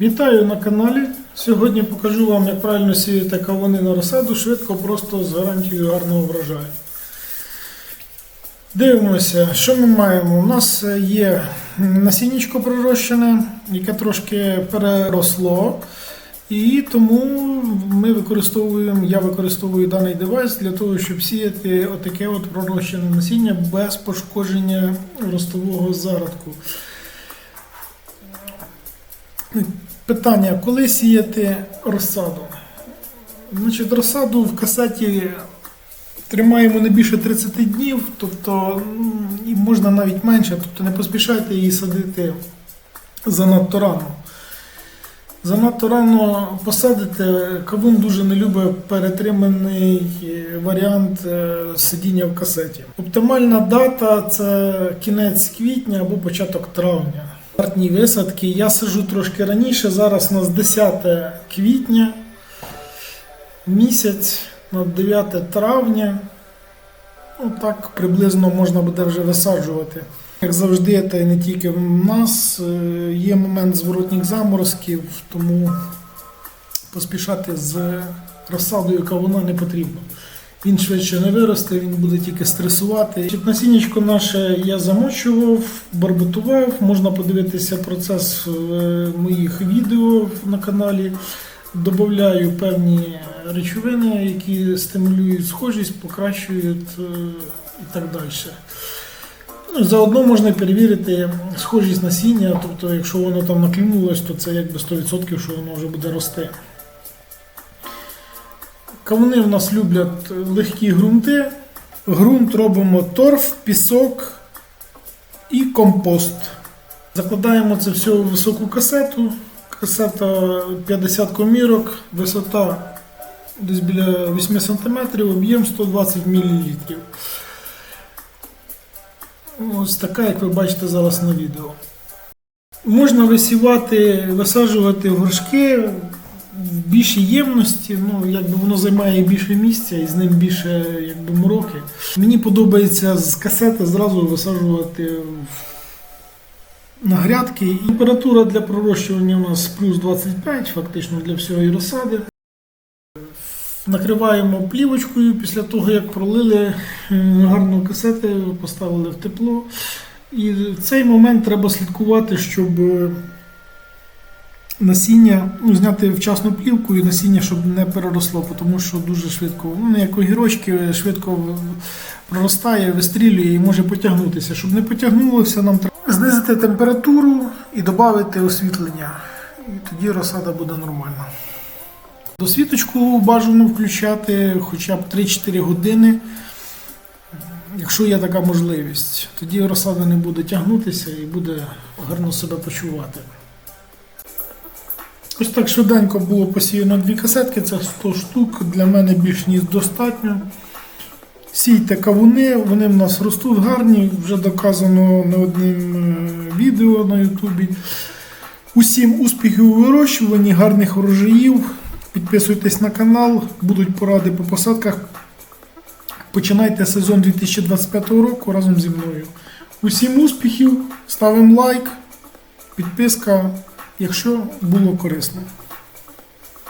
Вітаю на каналі. Сьогодні покажу вам, як правильно сіяти кавуни на розсаду швидко, просто з гарантією гарного врожаю. Дивимося, що ми маємо. У нас є насіннячко пророщене, яке трошки переросло. І тому ми використовуємо, я використовую даний девайс для того, щоб сіяти отаке от пророщене насіння без пошкодження ростового зародку. Питання, коли сіяти розсаду? Значить, розсаду в касеті тримаємо не більше 30 днів, тобто і можна навіть менше, тобто не поспішайте її садити занадто рано. Занадто рано посадити, кавун дуже не любить перетриманий е, варіант е, сидіння в касеті. Оптимальна дата це кінець квітня або початок травня. Стартні висадки. Я сижу трошки раніше. Зараз у нас 10 квітня, місяць на 9 травня. Ну, так приблизно можна буде вже висаджувати. Як завжди, та й не тільки в нас е, є момент зворотніх заморозків, тому поспішати з розсадою кавуна не потрібно. Він швидше не виросте, він буде тільки стресувати. Насіннячко наше я замочував, барбутував. Можна подивитися процес в е, моїх відео на каналі. Добавляю певні речовини, які стимулюють схожість, покращують е, і так далі. Ну, заодно можна перевірити схожість насіння, тобто, якщо воно там наклюнулось, то це якби 100%, що воно вже буде рости. Кавуни в нас люблять легкі ґрунти. Ґрунт робимо торф, пісок і компост. Закладаємо це все в високу касету. Касета 50 комірок, висота десь біля 8 см, об'єм 120 мл. Ось така, як ви бачите зараз на відео. Можна висівати, висаджувати горшки в більшій ємності, ну, якби воно займає більше місця і з ним більше якби, мороки. Мені подобається з касети зразу висаджувати в- на грядки. Температура для пророщування у нас плюс 25, фактично для всієї розсади. Накриваємо плівочкою після того, як пролили е, гарно касети, поставили в тепло. І в цей момент треба слідкувати, щоб насіння, ну, зняти вчасну плівку і насіння, щоб не переросло, тому що дуже швидко, ну, як огірочки, швидко проростає, вистрілює і може потягнутися. Щоб не потягнулося, нам треба знизити температуру і додати освітлення. І тоді розсада буде нормальна. Досвіточку бажано включати хоча б 3-4 години, якщо є така можливість. Тоді розсада не буде тягнутися і буде гарно себе почувати. Ось так швиденько було посіяно дві касетки, це 100 штук, для мене більш ніж достатньо. Сійте кавуни, вони в нас ростуть гарні, вже доказано не одним е, відео на Ютубі. Усім успіхів у вирощуванні, гарних врожаїв. Підписуйтесь на канал, будуть поради по посадках. Починайте сезон 2025 року разом зі мною. Усім успіхів, ставимо лайк, підписка, якщо було корисно.